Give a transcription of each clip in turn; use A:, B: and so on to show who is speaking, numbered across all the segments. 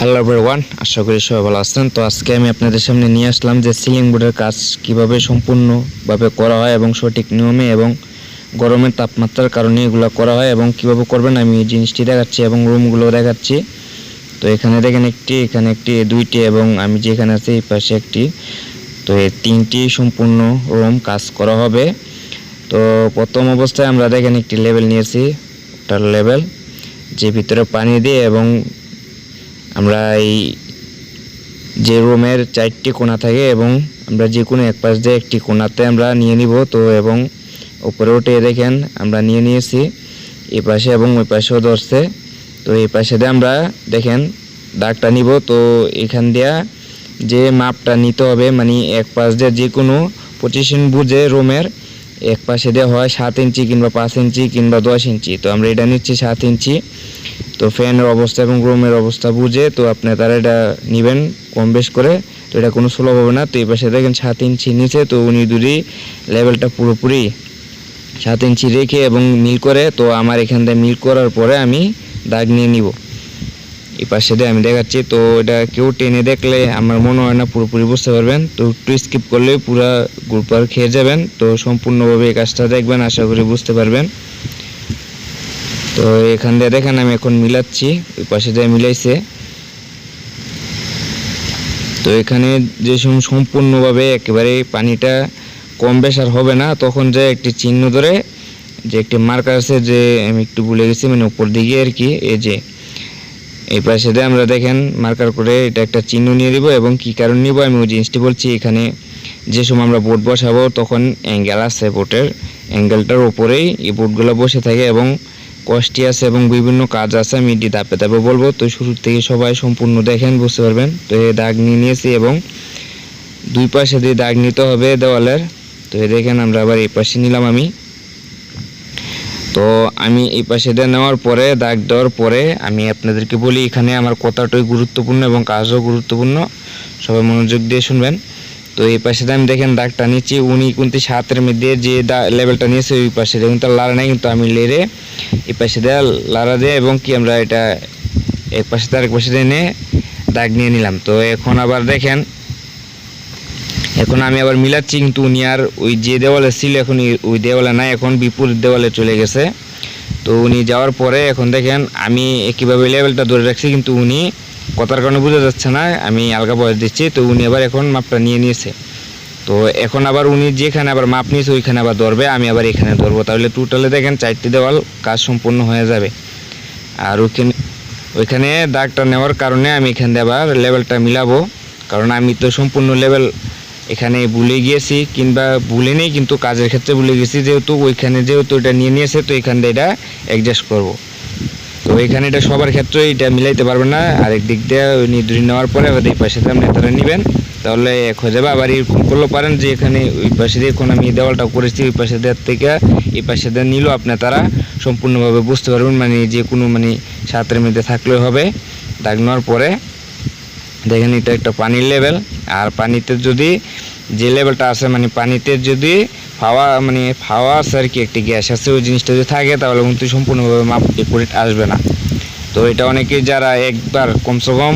A: Hello everyone আশা করি সবাই ভালো আছেন। তো আজকে আমি আপনাদের সামনে নিয়ে আসলাম যে সিলিং বোর্ডের কাজ কীভাবে সম্পূর্ণভাবে করা হয় এবং সঠিক নিয়মে এবং গরমের তাপমাত্রার কারণে এগুলো করা হয় এবং কীভাবে করবেন আমি এই জিনিসটি দেখাচ্ছি এবং রুমগুলো দেখাচ্ছি। তো এখানে দেখেন একটি, এখানে একটি, দুইটি এবং আমি যেখানে আছি, এই পাশে একটি। তো এই তিনটি সম্পূর্ণ রুম কাজ করা হবে। তো প্রথম অবস্থায় আমরা দেখেন একটি লেভেল নিয়েছি। ওটার লেভেল যে ভিতরে পানি দিয়ে এবং আমরা এই যে রুমের চারটি কোণা থাকে এবং আমরা যে কোনো এক পাশ দিয়ে একটি কোণাতে আমরা নিয়ে নিব। তো এবং উপরে উঠে দেখেন, আমরা নিয়ে নিয়েছি। এই পাশে এবং ওই পাশেও ধরছে। তো এই পাশে দিয়ে আমরা দেখেন দাগটা নিব। তো এখান দিয়া যে মাপটা নিতে হবে মানে এক পাশ দিয়ে যে কোনো পজিশন বুঝে রুমের এক পাশে দিয়ে হয় সাত ইঞ্চি কিংবা পাঁচ ইঞ্চি কিংবা দশ ইঞ্চি। তো আমরা এটা নিচ্ছি সাত ইঞ্চি। তো ফ্যানের অবস্থা এবং রুমের অবস্থা বুঝে তো আপনি তারা এটা নেবেন কম বেশ করে। তো এটা কোনো সুলভ হবে না। তো এই পাশে দেখেন সাত ইঞ্চি নিচে, তো উনি দুটি লেভেলটা পুরোপুরি সাত ইঞ্চি রেখে এবং মিল করে, তো আমার এখান থেকে মিল করার পরে আমি দাগ নিয়ে নিব। এই পাশে দিয়ে আমি দেখাচ্ছি। তো এটা কেউ টেনে দেখলে আমার মনে হয় না, পুরোপুরি বুঝতে পারবেন। তো একটু স্কিপ করলে পুরো গ্রুপ আর খেয়ে যাবেন। তো সম্পূর্ণভাবে এই কাজটা দেখবেন, আশা করি বুঝতে পারবেন। তো এখান দিয়ে দেখেন আমি এখন মিলাচ্ছি, ওই পাশে দিয়ে মিলাইছে। তো এখানে যে সম্পূর্ণভাবে একেবারে পানিটা কম বেশ আর হবে না, তখন যে একটি চিহ্ন ধরে যে একটি মার্কার আছে যে আমি একটু ভুলে গেছি মানে উপর দিকে আর কি, এই যে। এই পাশে দিয়ে আমরা দেখেন মার্কার করে এটা একটা চিহ্ন নিয়ে দিব এবং কি কারণ নিব, আমি ওই জিনিসটি বলছি, এখানে যে সময় আমরা বোট বসাবো, তখন অ্যাঙ্গেল আছে বোটের। অ্যাঙ্গেলটার উপরেই এই বোটগুলো বসে থাকে এবং কষ্টি আছে এবং বিভিন্ন কাজ আছে, আমি এটি ধাপে ধাপে বলব। তো শুরু থেকে সবাই সম্পূর্ণ দেখেন, বুঝতে পারবেন? তো এই দাগ নিয়ে নিয়েছি এবং দুই পাশে দিয়ে দাগ নিতে হবে দেওয়ালের। তো এই দেখেন, আমরা আবার এই পাশে নিলাম আমি। তো আমি এই পাশে দিয়ে নেওয়ার পরে, দাগ দেওয়ার পরে আমি আপনাদেরকে বলি, এখানে আমার কথাটাই গুরুত্বপূর্ণ এবং কাজও গুরুত্বপূর্ণ। সবাই মনোযোগ দিয়ে শুনবেন। তো এই পাশে আমি দেখেন দাগটা নিচ্ছি, উনি কিন্তু সাতের মধ্যে যে লেভেলটা নিয়েছে ওই পাশে দিয়ে তার লাড়া নেই কিন্তু আমি লেরে এই পাশে দিয়ে লাড়া দিয়ে এবং কি আমরা এটা এক পাশে আরেক পাশে এনে দাগ নিয়ে নিলাম। তো এখন আবার দেখেন, এখন আমি আবার মিলাচ্ছি কিন্তু উনি আর ওই যে দেওয়ালে ছিল, এখন ওই দেওয়ালে নাই, এখন বিপরীত দেওয়ালে চলে গেছে। তো উনি যাওয়ার পরে এখন দেখেন, আমি কীভাবে লেভেলটা ধরে রাখছি কিন্তু উনি কথার কারণে বোঝা যাচ্ছে না, আমি আলগা বয়স দিচ্ছি, তো উনি আবার এখন মাপটা নিয়ে নিয়েছে। তো এখন আবার উনি যেখানে আবার মাপ নিয়েছে, ওইখানে আবার ধরবে, আমি আবার এখানে ধরবো। তাহলে টোটালে দেখেন চারটি দেওয়াল কাজ সম্পূর্ণ হয়ে যাবে। আর ওইখানে ওইখানে দাগটা নেওয়ার কারণে আমি এখান দিয়ে আবার লেভেলটা মিলাবো। কারণ আমি তো সম্পূর্ণ লেভেল এখানে ভুলে গিয়েছি, কিংবা ভুলে নেই, কিন্তু কাজের ক্ষেত্রে ভুলে গেছি। যেহেতু ওইখানে যেহেতু এটা নিয়ে নিয়েছে, তো এখান দিয়ে এটা অ্যাডজাস্ট করব। তো এখানে এটা সবার ক্ষেত্রে এটা মিলাইতে পারবেন না। আরেক দিক দিয়ে ওই নির্দুরি নেওয়ার পরে আবার এই পাশে আপনি তারা নেবেন। তাহলে এক হয়ে যাবে আবার এরকম করলেও পারেন যে এখানে ওই পাশে দিয়ে এখন আমি দেওয়ালটা করেছি, ওই পাশে দেওয়ার থেকে এই পাশে দিয়ে নিল আপনি তারা। সম্পূর্ণভাবে বুঝতে পারবেন মানে যে কোনো মানে সাতের মধ্যে থাকলে হবে। দাগ নেওয়ার পরে দেখেন এটা একটা পানির লেভেল। আর পানিতে যদি যে লেভেলটা আছে মানে পানিতে যদি ফাওয়া মানে ফাওয়া আছে আর কি, একটি গ্যাস আছে, ওই জিনিসটা যদি থাকে তাহলে কিন্তু সম্পূর্ণভাবে মাপ একুরেট আসবে না। তো এটা অনেকে যারা একবার কমসে কম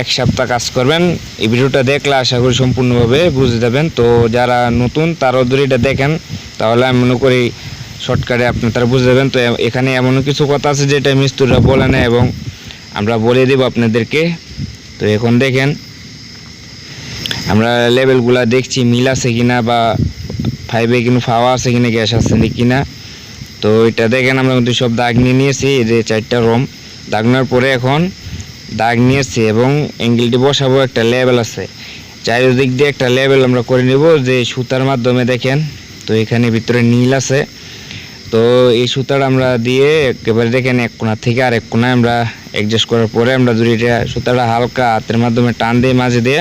A: এক সপ্তাহ কাজ করবেন, এই ভিডিওটা দেখলে আশা করি সম্পূর্ণভাবে বুঝে যাবেন। তো যারা নতুন, তারাও যদি এটা দেখেন, তাহলে আমি মনে করি শর্টকাটে আপনি তারা বুঝে যাবেন। তো এখানে এমন কিছু কথা আছে যেটা মিস্ত্রিরা বলে না এবং আমরা বলে দেব আপনাদেরকে। তো এখন দেখেন, আমরা লেভেলগুলা দেখছি, মিল আছে কিনা বা ফাইভে কিন্তু ফাওয়া আছে কিনা গ্যাস আছে কিনা, তো এটা দেখেন আমরা কিন্তু সব দাগ নিয়ে নিয়েছি, এই যে চারটা রুম দাগ নেওয়ার পরে এখন দাগ নিয়েছি এবং অ্যাঙ্গেলটি বসাবো, একটা লেভেল আছে। চারিদিক দিয়ে একটা লেভেল আমরা করে নিব, যে সুতার মাধ্যমে দেখেন, তো এখানে ভিতরে নীল আছে। তো এই সুতাটা আমরা দিয়ে একেবারে দেখেন এক কোণা থেকে আর এক কোণায় আমরা অ্যাডজাস্ট করার পরে আমরা যদি এটা সুতাটা হালকা হাতের মাধ্যমে টান দিয়ে, মাঝে দিয়ে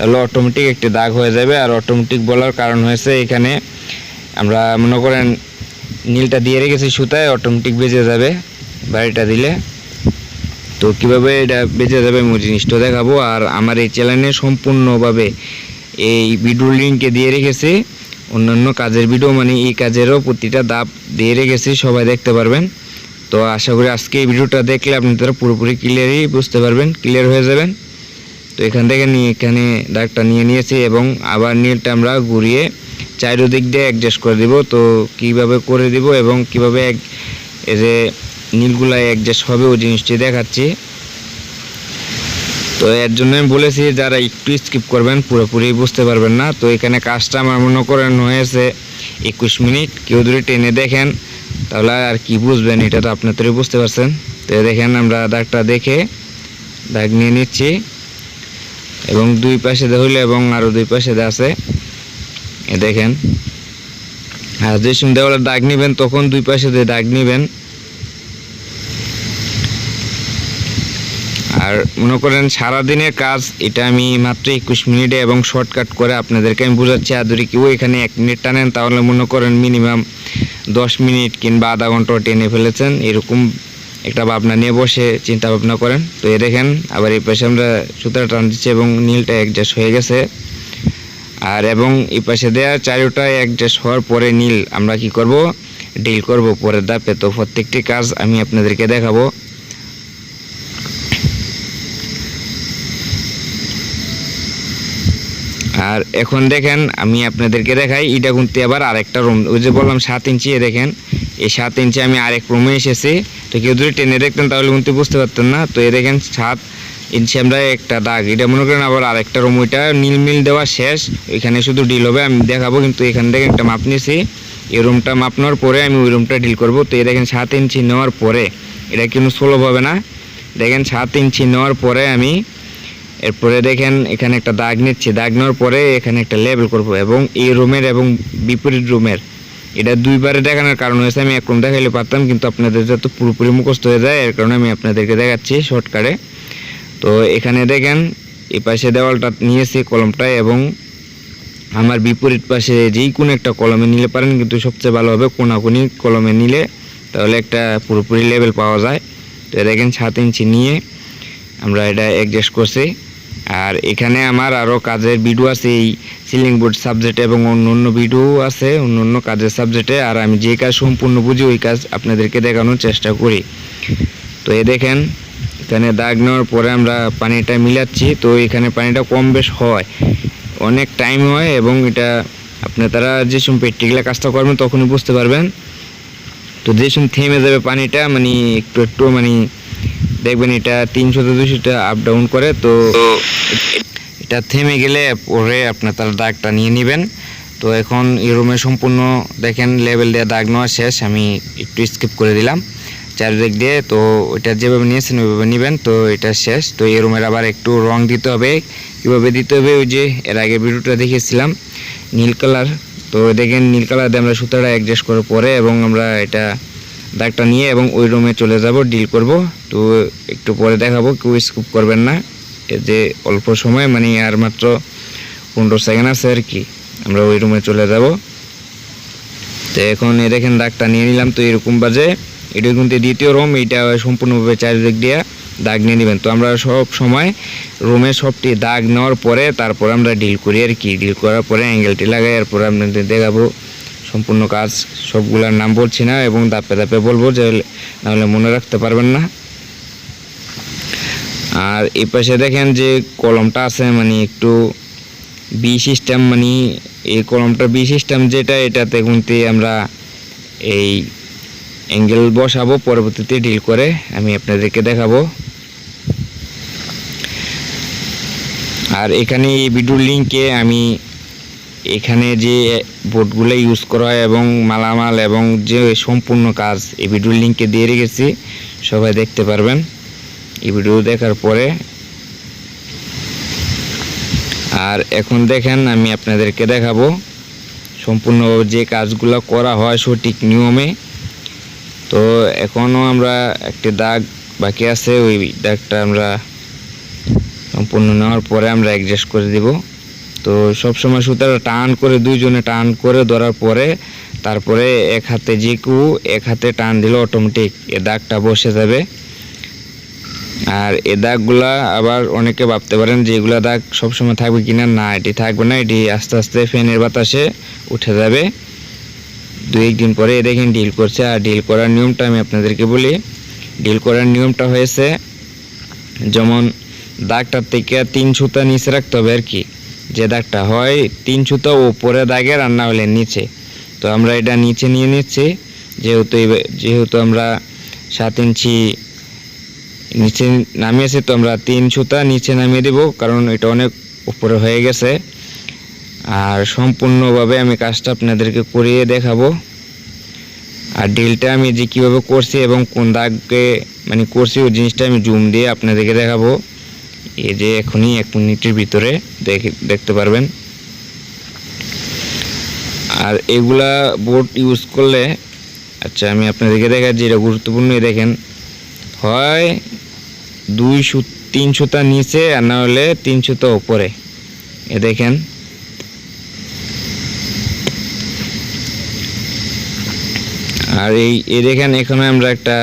A: তাহলে অটোমেটিক একটি দাগ হয়ে যাবে আর অটোমেটিক বলার কারণ হয়েছে এখানে আমরা মনে করেন নীলটা দিয়ে রেখেছি সুতায় অটোমেটিক বেজে যাবে বাড়িটা দিলে। তো কীভাবে এটা বেঁচে যাবে আমি জিনিসটা দেখাবো। আর আমার এই চ্যানেলে সম্পূর্ণভাবে এই ভিডিও লিঙ্কে দিয়ে রেখেছি। অন্যান্য কাজের ভিডিও মানে এই কাজেরও প্রতিটা দাপ দিয়ে রেখেছি, সবাই দেখতে পারবেন। তো আশা করি আজকে এই ভিডিওটা দেখলে আপনারা পুরোপুরি ক্লিয়ারই বুঝতে পারবেন ক্লিয়ার হয়ে যাবেন। তো এখান থেকে নিয়ে এখানে দাগটা নিয়ে নিয়েছি এবং আবার নীলটা আমরা ঘুরিয়ে চারিদিক দিয়ে অ্যাডজাস্ট করে দিব। তো কীভাবে করে দিব এবং কীভাবে এক এই যে নীলগুলা অ্যাডজাস্ট হবে ওই জিনিসটি দেখাচ্ছি। তো এর জন্য আমি বলেছি যারা একটু স্কিপ করবেন পুরোপুরি বুঝতে পারবেন না। তো এখানে কাজটা আমার মনে করেন হয়েছে একুশ মিনিট। কেউ যদি টেনে দেখেন তাহলে আর কি বুঝবেন এটা তো আপনাদেরই বুঝতে পারছেন। তো দেখেন আমরা দাগটা দেখে দাগ নিয়ে নিচ্ছি। এবং দুই পাশে হইলে এবং আরও দুই পাশে আছে। দেখেন। আর যে সময় দেওয়ালে দাগ নিবেন, তখন দুই পাশে দিয়ে দাগ নিবেন। আর মনে করেন সারাদিনের কাজ, এটা আমি মাত্র একুশ মিনিটে এবং শর্টকাট করে আপনাদেরকে আমি বোঝাচ্ছি। আর কেউ এখানে এক মিনিট টানেন, তাহলে মনে করেন মিনিমাম দশ মিনিট কিংবা আধা ঘণ্টা টেনে ফেলেছেন। এরকম একটা ভাবনা নিয়ে বসে চিন্তা ভাবনা করেন। তো এ দেখেন, আবার এই পাশে আমরা সুতাটা টান দিচ্ছি এবং নীলটা অ্যাডজাস্ট হয়ে গেছে। আর এবং এই পাশে দেওয়া চারোটা অ্যাডজাস্ট হওয়ার পরে নীল, আমরা কি করব? ডিল করব পরের ধাপে। তো প্রত্যেকটি কাজ আমি আপনাদেরকে দেখাবো। আর এখন দেখেন, আমি আপনাদেরকে দেখাই, এটা কিন্তু আবার আরেকটা রুম ওই যে বললাম সাত ইঞ্চি দেখেন, এই সাত ইঞ্চি আমি আরেক রুমে এসেছি। তো কেউ যদি টেনে দেখতেন, তাহলে কিন্তু বুঝতে পারতেন না। তো এ দেখেন, সাত ইঞ্চি আমরা একটা দাগ। এটা মনে করেন আবার আরেকটা রুম ওইটা নীল মিল দেওয়া শেষ। এখানে শুধু ডিল হবে, আমি দেখাবো, কিন্তু এখান থেকে একটা মাপ নিয়েছি। এই রুমটা মাপ নেওয়ার পরে আমি ওই রুমটা ডিল করব। তো এ দেখেন, সাত ইঞ্চি নেওয়ার পরে, এটা কিন্তু সুলভ হবে না। দেখেন, সাত ইঞ্চি নেওয়ার পরে আমি এরপরে দেখেন, এখানে একটা দাগ নিচ্ছি। দাগ নেওয়ার পরে এখানে একটা লেবেল করব এবং এই রুমের এবং বিপরীত রুমের। এটা দুইবারে দেখানোর কারণ হয়েছে, আমি এক রুম দেখাইলে পারতাম, কিন্তু আপনাদের যত পুরোপুরি মুখস্থ হয়ে যায়, এর কারণে আমি আপনাদেরকে দেখাচ্ছি শর্টকাটে তো এখানে দেখেন, এই পাশে দেওয়ালটা নিয়েছি কলমটায় এবং আমার বিপরীত পাশে যেই কোনো একটা কলমে নিলে পারেন, কিন্তু সবচেয়ে ভালো হবে কোনাকুনি কলমে নিলে, তাহলে একটা পুরোপুরি লেভেল পাওয়া যায়। তো দেখেন, সাত ইঞ্চি নিয়ে আমরা এটা অ্যাডজাস্ট করছি। আর এখানে আমার আরও কাজের ভিডিও আছে, এই সিলিং বোর্ড সাবজেক্টে এবং অন্য অন্য ভিডিও আছে, অন্য অন্য কাজের সাবজেক্টে আর আমি যে কাজ সম্পূর্ণ বুঝি, ওই কাজ আপনাদেরকে দেখানোর চেষ্টা করি। তো এ দেখেন, এখানে দাগ নেওয়ার পরে আমরা পানিটা মিলাচ্ছি। তো এখানে পানিটা কম বেশ হয়। অনেক টাইম হয় এবং এটা আপনি তারা যে সময় কাজটা করবেন, তখনই বুঝতে পারবেন। তো যে সময় থেমে যাবে পানিটা মানে একটু একটু মানে দেখবেন এটা তিনশো দুশোটা আপ ডাউন করে তো এটা থেমে গেলে পরে আপনার তার দাগটা নিয়ে নেবেন। তো এখন এই রুমে সম্পূর্ণ দেখেন লেভেল দিয়ে দাগ নেওয়া শেষ আমি একটু স্কিপ করে দিলাম। চারিদিক দিয়ে তো ওইটা যেভাবে নিয়েছেন ওইভাবে নেবেন তো এটা শেষ। তো এই রুমের আবার একটু রং দিতে হবে। কীভাবে দিতে হবে? ওই যে এর আগে ভিডিওটা দেখেছিলাম নীল কালার তো দেখেন নীল কালার দিয়ে আমরা সুতাটা অ্যাডজাস্ট করার পরে এবং আমরা এটা দাগটা নিয়ে এবং ওই রুমে চলে যাব ডিল করব। তো একটু পরে দেখাবো, কেউ স্কুপ করবেন না। যে অল্প সময় মানে আর মাত্র পনেরো সেকেন্ড আছে আর কি। আমরা ওই রুমে চলে যাব। তো এখন এ দেখেন দাগটা নিয়ে নিলাম, তো এরকম বাজে। এটা কিন্তু দ্বিতীয় রুম, এইটা সম্পূর্ণভাবে চারিদিক দিয়ে দাগ নিয়ে নেবেন। তো আমরা সব সময় রুমে সবটি দাগ নেওয়ার পরে তারপর আমরা ডিল করি আর কি। ডিল করার পরে অ্যাঙ্গেলটি লাগাই, এরপর আপনাদের দেখাবো। সম্পূর্ণ কাজ সবগুলার নাম বলছি না এবং দাপে দাপে বলব যে নাহলে মনে রাখতে পারবেন না। আর এই পাশে দেখেন যে কলমটা আছে মানে একটু বি সিস্টেম মানে এই কলমটা বি সিস্টেম যেটা, এটাতে কিন্তু আমরা এই অ্যাঙ্গেল বসাবো, পরবর্তীতে ডিল করে আমি আপনাদেরকে দেখাবো। আর এখানে এই ভিডিওর লিঙ্কে আমি এখানে যে বোর্ডগুলো ইউজ করা হয় এবং মালামাল এবং যে সম্পূর্ণ কাজ, এই ভিডিওর লিঙ্কে দিয়ে রেখেছি, সবাই দেখতে পারবেন। এই ভিডিও দেখার পরে আর এখন দেখেন, আমি আপনাদেরকে দেখাবো সম্পূর্ণ যে কাজগুলো করা হয় সঠিক নিয়মে। তো এখনও আমরা একটি দাগ বাকি আছে, ওই দাগটা আমরা সম্পূর্ণ নেওয়ার পরে আমরা অ্যাডজাস্ট করে দিব। তো সব সময় সুতাটা টান করে দুইজনে টান করে ধরার পরে তারপরে এক হাতে কেউ এক হাতে টান দিলে অটোমেটিক এ দাগটা বসে যাবে। আর এ দাগগুলা আবার অনেকে ভাবতে পারেন যে এগুলা দাগ সবসময় থাকবে কিনা? না, এটি থাকবে না, এটি আস্তে আস্তে ফ্যানের বাতাসে উঠে যাবে। দুই একদিন পরে দেখেন ডিল করছে। আর ডিল করার নিয়মটা আমি আপনাদেরকে বলি। ডিল করার নিয়মটা হয়েছে, যেমন দাগটার থেকে তিন সুতা নিচে রাখতে হবে আর কি। যে দাগটা হয়, তিন সুতা উপরে দাগে রান্না হলে নিচে। তো আমরা এটা নিচে নিয়ে নিচ্ছি, যেহেতু যেহেতু আমরা সাত ইঞ্চি নিচে নামিয়েছি, তো আমরা তিন সুতা নিচে নামিয়ে দেব, কারণ এটা অনেক উপরে হয়ে গেছে। আর সম্পূর্ণভাবে আমি কাজটা আপনাদেরকে করিয়ে দেখাবো। আর ডিলটা আমি যে কীভাবে করছি এবং কোন দাগকে মানে করছি, ওই জিনিসটা আমি জুম দিয়ে আপনাদেরকে দেখাবো। এই যে এখনই এক মিনিটের ভিতরে দেখে, দেখতে পারবেন। আর এগুলা বোর্ড ইউজ করলে আচ্ছা আমি আপনাদেরকে দেখা যেটা গুরুত্বপূর্ণ দেখেন। হয় দুই সু তিন সুতা নিচে আর না হলে তিন সুতা উপরে। এ দেখেন। আর এই, এ দেখেন, এখানে আমরা একটা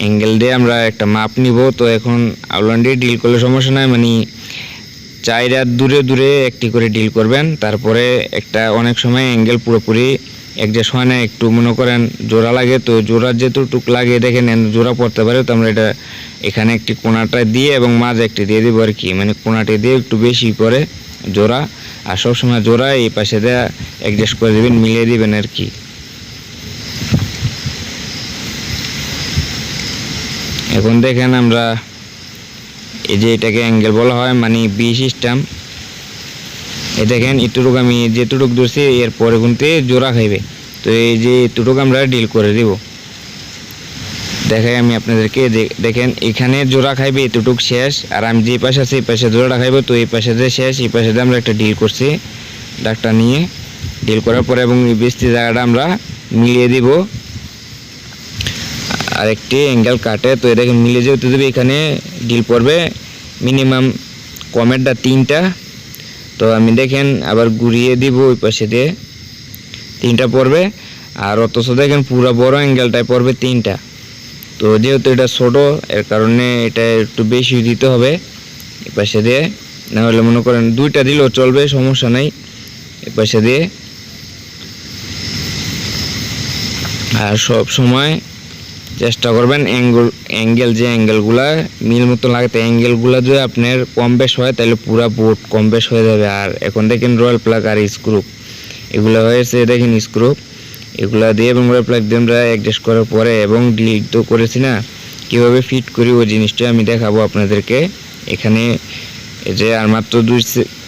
A: অ্যাঙ্গেল দিয়ে আমরা একটা মাপ নিব। তো এখন আউলান দিয়ে ডিল করলে সমস্যা নাই মানে চাইরা দূরে দূরে একটি করে ডিল করবেন। তারপরে একটা অনেক সময় অ্যাঙ্গেল পুরোপুরি অ্যাডজাস্ট হয় না, একটু মনে করেন জোড়া লাগে। তো জোড়া টুক লাগে দেখেন এন জোড়া পড়তে পারে, তো আমরা এটা এখানে একটি কোনাটা দিয়ে এবং মাঝে একটি দিয়ে দেবো আর কি। মানে কোনাটি দিয়ে একটু বেশি করে জোড়া। আর সবসময় জোড়া এই পাশে দিয়ে অ্যাডজাস্ট করে দেবেন, মিলিয়ে দিবেন আর কি। এখন দেখেন আমরা এই যে এটাকে অ্যাঙ্গেল বলা হয় মানে বি সিস্টেম এই দেখেন, এতটুকু আমি যেটুক ধরছি এর পরে কিন্তু জোড়া খাইবে। তো এই যে এতটুকু আমরা ডিল করে দিব। দেখাই আমি আপনাদেরকে দেখেন, এখানে জোড়া খাইবে, এতটুক শেষ। আর আমি যে পাশে আছি, এই পাশে জোড়াটা খাইবো, তো এই পাশে যে শেষ, এই পাশে আমরা একটা ডিল করছি ডাকটা নিয়ে। ডিল করার পরে এবং এই বৃষ্টি জায়গাটা আমরা মিলিয়ে দিব। আর একটি অ্যাঙ্গেল কাটে তো এটাকে মিলে যেতে দেবে, এখানে ডিল পড়বে মিনিমাম কমেরটা তিনটা। তো আমি দেখেন, আবার ঘুরিয়ে দিব ওই পাশে দিয়ে। তিনটা পড়বে। আর অথচ দেখেন, পুরো বড় অ্যাঙ্গেলটায় পড়বে তিনটা। তো যেহেতু এটা ছোটো, এর কারণে এটা একটু বেশি দিতে হবে এই পাশে দিয়ে। নাহলে মনে করেন, দুইটা দিলেও চলবে, সমস্যা নাই এই পাশে দিয়ে। আর সব সময় চেষ্টা করবেন অ্যাঙ্গেল অ্যাঙ্গেল যে অ্যাঙ্গেলগুলা মিল মতো লাগাতে অ্যাঙ্গেলগুলো যদি আপনার কম বেশ হয়, তাহলে পুরা বোর্ড কম বেশ হয়ে যাবে। আর এখন দেখেন রয়্যাল প্লাগ আর স্ক্রু এগুলো হয়েছে দেখেন স্ক্রু এগুলা দিয়ে এবং রয়্যাল প্লাগ দিয়ে আমরা অ্যাডজাস্ট করার পরে এবং ডিলিট তো করেছি না, কীভাবে ফিট করি ওই জিনিসটা আমি দেখাবো আপনাদেরকে। এখানে যে আর মাত্র দুই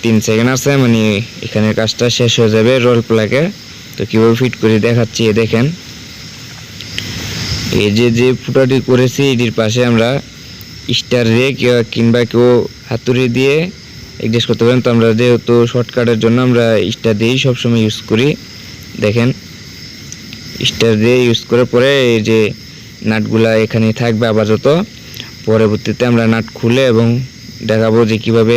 A: তিন সেকেন্ড আছে মানে এখানে কাজটা শেষ হয়ে যাবে রোল প্লাগের তো কীভাবে ফিট করে দেখাচ্ছি দেখেন। এই যে যে ফুটাটি করেছি, এটির পাশে আমরা স্টার রে কিংবা কেউ হাতুড়ি দিয়ে অ্যাডজাস্ট করতে পারেন। তো আমরা যেহেতু শর্টকাটের জন্য আমরা স্টার দিয়েই সবসময় ইউজ করি। দেখেন, স্টার দিয়ে ইউজ করার পরে এই যে নাটগুলা এখানে থাকবে আপাতত। পরবর্তীতে আমরা নাট খুলে এবং দেখাবো যে কীভাবে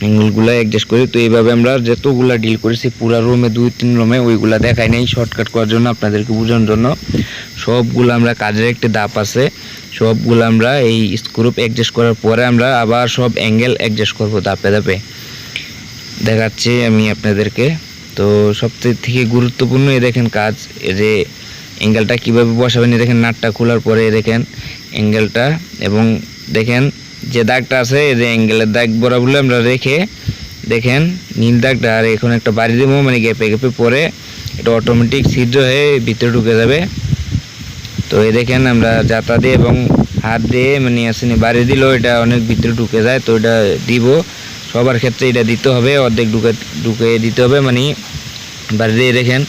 A: অ্যাঙ্গেলগুলো অ্যাডজাস্ট করি। তো এইভাবে আমরা যতগুলা ডিল করেছি, পুরা রুমে দুই, তিন রুমে ওইগুলা দেখাই নেই। শর্টকাট করার জন্য আপনাদেরকে বোঝানোর জন্য। সবগুলো আমরা কাজের একটি দাপ আছে। সবগুলো আমরা এই স্ক্রুপ অ্যাডজাস্ট করার পরে আমরা আবার সব অ্যাঙ্গেল অ্যাডজাস্ট করব দাপে ধাপে। দেখাচ্ছি আমি আপনাদেরকে। তো সবথেকে থেকে গুরুত্বপূর্ণ এই দেখেন কাজ, এই যে অ্যাঙ্গেলটা কীভাবে বসাবেন, এই দেখেন নাটটা খোলার পরে দেখেন অ্যাঙ্গেলটা এবং দেখেন যে দাগটা আছে, এই যে অ্যাঙ্গেলের দাগ বরাবর আমরা রেখে দেখেন, নীল দাগটা, আর এখন একটা বাড়ি দেবো মানে গেপে গেপে পরে এটা অটোমেটিক ছিদ্র হয়ে ভিতরে ঢুকে যাবে। তো এই দেখেন, আমরা যাতা দিয়ে এবং হাত দিয়ে মানে আসেনি বাড়ি দিলেও এটা অনেক ভিতরে ঢুকে যায়, তো এটা দিব। সবার ক্ষেত্রে এটা দিতে হবে, অর্ধেক ঢুকে ঢুকে দিতে হবে মানে বাড়ি দিয়ে দেখেন,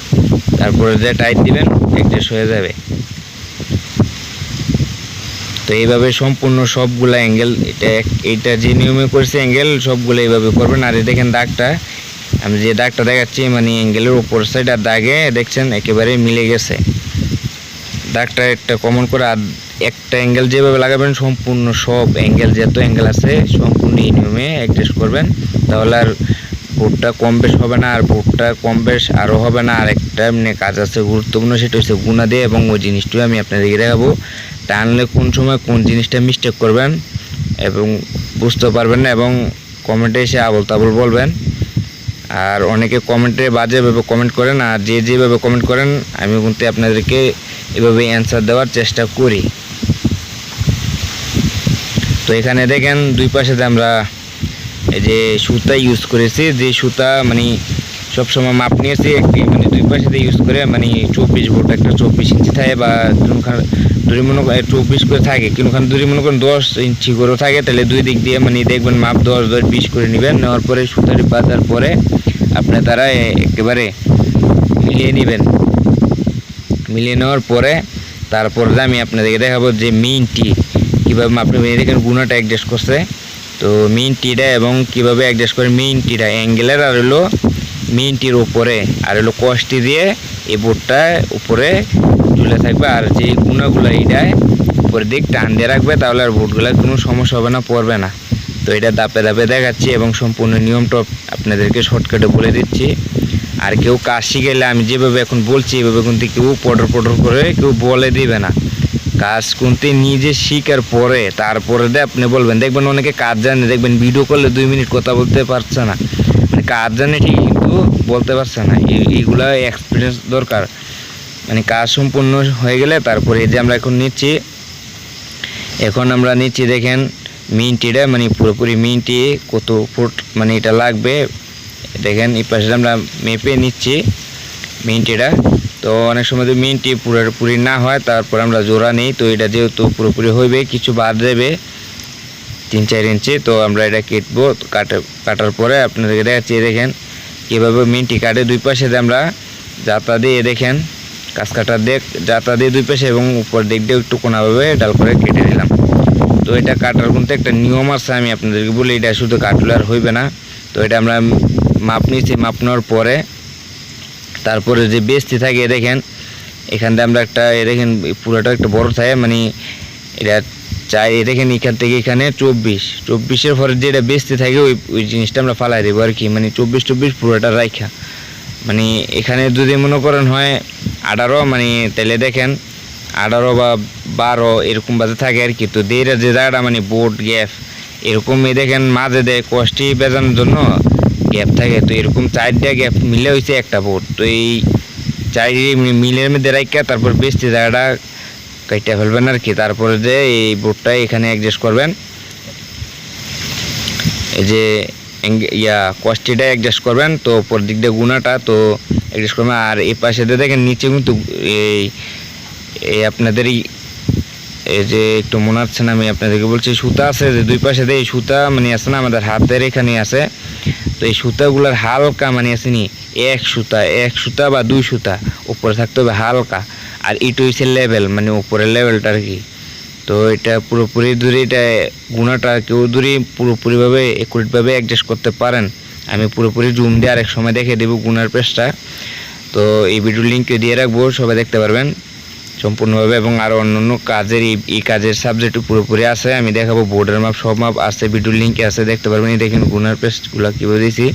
A: তারপরে যে টাইট দিবেন অ্যাডজাস্ট হয়ে যাবে। তো এইভাবে সম্পূর্ণ সবগুলা অ্যাঙ্গেল এটা এইটা যে নিয়মে করছে অ্যাঙ্গেল সবগুলো এইভাবে করবেন। আর দেখেন দাগটা, আমি যে দাগটা দেখাচ্ছি মানে অ্যাঙ্গেলের উপর সাইড আর দাগে, দেখছেন, একেবারে মিলে গেছে। দাগটা একটা কমন করে, আর একটা অ্যাঙ্গেল যেভাবে লাগাবেন, সম্পূর্ণ সব অ্যাঙ্গেল যত অ্যাঙ্গেল আছে, সম্পূর্ণ এই নিয়মে অ্যাডজাস্ট করবেন। তাহলে আর বোর্ডটা কম বেশ হবে না, আর বোর্ডটা কম বেশ আরও হবে না। আর একটা এমনি কাজ আছে, গুরুত্বপূর্ণ সেটা হচ্ছে গুণা দিয়ে এবং ওই জিনিসটাও আমি আপনাদেরকে দেখাবো। টানলে কোন সময় কোন জিনিসটা মিস্টেক করবেন এবং বুঝতে পারবেন না এবং কমেন্টে এসে আবল তাবল বলবেন। আর অনেকে কমেন্টে বাজেভাবে কমেন্ট করেন, আর যে যেভাবে কমেন্ট করেন, আমি কিন্তু আপনাদেরকে এভাবে অ্যান্সার দেওয়ার চেষ্টা করি। তো এখানে দেখেন দুই পাশে আমরা এই যে সুতা ইউজ করেছি, যে সুতা মানে সবসময় মাপ নিয়েছি একটি মানে দুই পাশে দিয়ে ইউজ করে মানে চব্বিশ ভোট একটা চব্বিশ ইঞ্চি থাকে বা কোনোখানে দূরে মনে করেন চব্বিশ করে থাকে, কোনোখানে দূরে মনে করেন দশ ইঞ্চি করেও থাকে, তাহলে দুই দিক দিয়ে মানে দেখবেন মাপ দশ দশ, বিশ করে নেবেন, নেওয়ার পরে সুতারি বাঁধার পরে আপনি তারা একেবারে মিলিয়ে নেবেন। মিলিয়ে নেওয়ার পরে তারপরে আমি আপনাদেরকে দেখাবো যে মিনটি কীভাবে আপনি দেখেন গুণাটা অ্যাডজাস্ট করছে। তো মেইন টিটা এবং কীভাবে অ্যাডজাস্ট করে মেইন টিটা অ্যাঙ্গেলের আর হলো মেইন টির উপরে আর হলো কষ্টি দিয়ে এই বোর্ডটা উপরে ঝুলে থাকবে। আর যে গুণাগুলো এইটায় উপরের দিক টান দিয়ে রাখবে, তাহলে আর বোর্ডগুলোর কোনো সমস্যা হবে না, পড়বে না। তো এটা দাপে দাপে দেখাচ্ছি এবং সম্পূর্ণ নিয়মটা আপনাদেরকে শর্টকাটে বলে দিচ্ছি। আর কেউ কাজ শিখেলে আমি যেভাবে এখন বলছি, এভাবে কিন্তু কেউ পটর পটর করে কেউ বলে দিবে না। কাজ করতে নিজে শিকার পরে, তারপরে দিয়ে আপনি বলবেন। দেখবেন অনেকে কাজ জানে, দেখবেন ভিডিও করলে দুই মিনিট কথা বলতে পারছে না। কাজ জানে ঠিক কিন্তু বলতে পারছে না, এই- এইগুলা এক্সপিরিয়েন্স দরকার। মানে কাজ সম্পূর্ণ হয়ে গেলে তারপরে যে আমরা এখন নিচ্ছি, এখন আমরা নিচ্ছি দেখেন মিনটিটা মানে পুরোপুরি মিনটি, কত ফুট মানে এটা লাগবে। দেখেন এই পাশে আমরা মেপে নিচ্ছি মিনটিটা। তো অনেক সময় যদি মিনটি পুরোপুরি না হয়, তারপর আমরা জোড়া নিই, তো এটা যেহেতু পুরোপুরি হইবে, কিছু বাদ দেবে। তিন চার ইঞ্চি, তো আমরা এটা কেটবো। কাটা, কাটার পরে আপনাদেরকে দেখাচ্ছি দেখেন কীভাবে মিনটি কাটে। দুই পাশে দিয়ে আমরা জাতা দিয়ে দেখেন কাজ কাটার দিয়ে জাতা দিয়ে দুই পাশে এবং উপর দিক দিয়ে একটু কোনাভাবে ডাল করে কেটে দিলাম তো এটা কাটার কিন্তু একটা নিয়ম আছে, আমি আপনাদেরকে বলি, এটা শুধু কাটলে আর হইবে না। তো এটা আমরা মাপ নিয়েছি, মাপ পরে তারপরে যে বেস্তি থাকে দেখেন এখান থেকে আমরা একটা এ দেখেন পুরোটা একটা বড় থাকে মানে এটা চাই দেখেন এখান থেকে এখানে চব্বিশ। চব্বিশের পরে যেটা বেস্তি থাকে ওই ওই জিনিসটা আমরা ফালাই দেবো আর কি। মানে চব্বিশ চব্বিশ পুরোটা রাখা মানে এখানে যদি মনে করেন হয় আঠারো মানে তাহলে দেখেন আঠারো বা বারো এরকম বাজে থাকে আর কি। তো দেড় যে জায়গাটা মানে বোট গ্যাপ এরকম এই দেখেন মাঝে দেয় কষ্টি বেজানোর জন্য গ্যাপ থাকে। তো এরকম চারটা গ্যাপ মিলে হয়েছে একটা বোট তো এই চারি মিলের মধ্যে রাখা তারপর বেশি জায়গাটা কাইটা ফেলবেন আর কি। তারপরে যে এই বোটটা এখানে অ্যাডজাস্ট করবেন। এই যে ইয়া কষ্টিটা অ্যাডজাস্ট করবেন, তো উপর দিক দিয়ে গুণাটা তো অ্যাডজাস্ট করবেন। আর এই পাশে দিয়ে দেখেন, নিচে কিন্তু এই এই আপনাদের এই যে একটু মনে হচ্ছে না, আমি আপনাদেরকে বলছি, সুতা আছে যে দুই পাশে দিয়ে এই সুতা মানে আছে না, আমাদের হাতের এখানে আছে। তো এই সুতাগুলোর হালকা মানে আছে নি, এক সুতা এক সুতা বা দুই সুতা, উপরে থাকতে হবে হালকা। আর ইটো হচ্ছে লেভেল মানে উপরের লেভেলটা আর কি। তো এটা পুরোপুরি দূরে এটা গুণাটা কেউ দূরে পুরোপুরিভাবে একুরেটভাবে অ্যাডজাস্ট করতে পারেন। আমি পুরোপুরি জুম দিয়ে আরেক সময় দেখে দেবো গুণার পেজটা তো এই ভিডিও লিঙ্কে দিয়ে রাখব, সবাই দেখতে পারবেন। সম্পূর্ণভাবে এবং আরও অন্যান্য কাজের এই কাজের সাবজেক্ট পুরোপুরি আছে। আমি দেখাবো বোর্ডের মাপ সব মাপ আছে ভিডিও লিঙ্কে আছে। দেখতে পারবেন, এই দেখেন গুনার পেস্টগুলো কীভাবে দিয়েছি।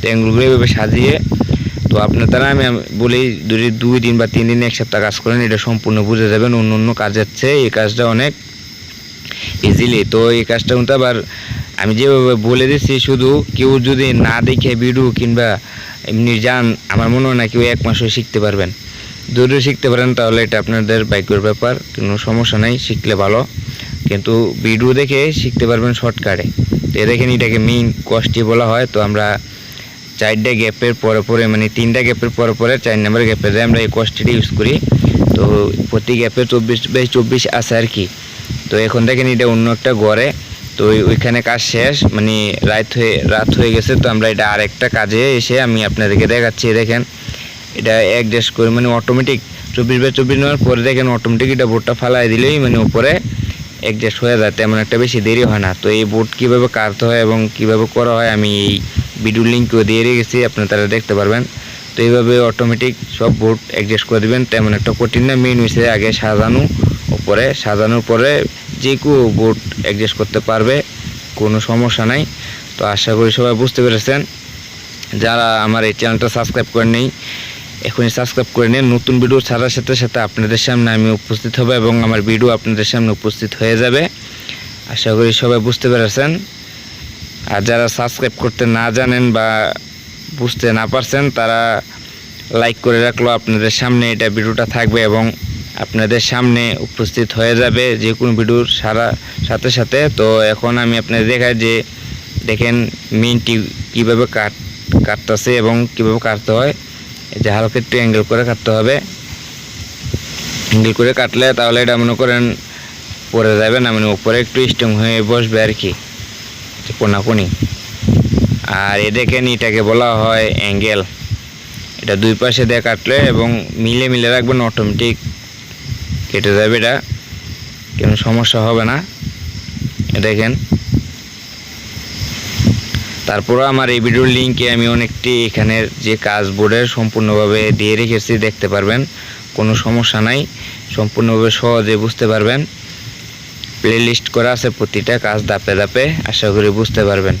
A: তো এগুলোগুলো এভাবে সাজিয়ে তো আপনার দ্বারা আমি বলি দুই দুই দিন বা তিন দিন এক সপ্তাহ কাজ করেন, এটা সম্পূর্ণ বুঝে যাবেন, অন্য অন্য কাজের চেয়ে এই কাজটা অনেক ইজিলি তো এই কাজটা কিন্তু আবার আমি যেভাবে বলে দিচ্ছি, শুধু কেউ যদি না দেখে ভিডিও কিংবা এমনি যান, আমার মনে হয় না কেউ এক মাসও শিখতে পারবেন। যদি শিখতে পারেন, তাহলে এটা আপনাদের ভাগ্যের ব্যাপার, কোনো সমস্যা নাই, শিখলে ভালো। কিন্তু ভিডিও দেখে শিখতে পারবেন শর্টকাটে তো এ দেখেন, এটাকে মেইন কস্টই বলা হয়, তো আমরা চারটা গ্যাপের পরে পরে মানে তিনটা গ্যাপের পরে পরে চার নম্বর গ্যাপে যায় আমরা এই কস্টিটা ইউজ করি। তো প্রতি গ্যাপে চব্বিশ বাই চব্বিশ আছে আর কি। তো এখন দেখেন এটা অন্য একটা গড়ে। তো ওইখানে কাজ শেষ মানে রাত হয়ে রাত হয়ে গেছে, তো আমরা এটা আরেকটা কাজে এসে আমি আপনাদেরকে দেখাচ্ছি। দেখেন, এটা অ্যাডজাস্ট করে মানে অটোমেটিক চব্বিশ বাই চব্বিশ নেওয়ার পরে দেখেন অটোমেটিক এটা বোর্ডটা ফালাই দিলেই মানে উপরে অ্যাডজাস্ট হয়ে যায়, তেমন একটা বেশি দেরি হয় না। তো এই বোর্ড কীভাবে কাটতে হয় এবং কীভাবে করা হয় আমি এই ভিডিও লিঙ্কও দিয়ে রেখেছি, আপনারা তারা দেখতে পারবেন। তো এইভাবে অটোমেটিক সব বোর্ড অ্যাডজাস্ট করে দেবেন, তেমন একটা কঠিন না মেন হয়েছে আগে সাজানো, উপরে সাজানোর পরে যে কেউ বোর্ড অ্যাডজাস্ট করতে পারবে, কোনো সমস্যা নাই। তো আশা করি সবাই বুঝতে পেরেছেন। যারা আমার এই চ্যানেলটা সাবস্ক্রাইব করে নেই, এখনই সাবস্ক্রাইব করে নিন। নতুন ভিডিও ছাড়ার সাথে সাথে আপনাদের সামনে আমি উপস্থিত হব এবং আমার ভিডিও আপনাদের সামনে উপস্থিত হয়ে যাবে। আশা করি সবাই বুঝতে পেরেছেন। আর যারা সাবস্ক্রাইব করতে না জানেন বা বুঝতে না পারছেন, তারা লাইক করে রাখল। আপনাদের সামনে এটা ভিডিওটা থাকবে এবং আপনাদের সামনে উপস্থিত হয়ে যাবে যে কোনো ভিডিওর সারা সাথে সাথে। তো এখন আমি আপনাদের দেখাই যে, দেখেন মিনটি কীভাবে কাট, কাটতেছে এবং কীভাবে কাটতে হয়। যে হালকা একটু অ্যাঙ্গেল করে কাটতে হবে। অ্যাঙ্গেল করে কাটলে তাহলে এটা মনে করেন পড়ে যাবে না মানে উপরে একটু স্ট্রং হয়ে বসবে আর কি। কোনাকুনি। আর এ দেখেন এটাকে বলা হয় অ্যাঙ্গেল। এটা দুই পাশে দিয়ে কাটলে এবং মিলে মিলে রাখবেন অটোমেটিক কেটে যাবে এটা। কোনো সমস্যা হবে না। দেখেন। তারপরও আমার এই ভিডিওর লিঙ্কে আমি অনেকটি এখানের যে কাজ বোর্ডের সম্পূর্ণভাবে দিয়ে রেখেছি, দেখতে পারবেন। কোনো সমস্যা নাই। সম্পূর্ণভাবে সহজে বুঝতে পারবেন। প্লে লিস্ট করা আছে প্রতিটা কাজ ধাপে ধাপে আশা করি বুঝতে পারবেন।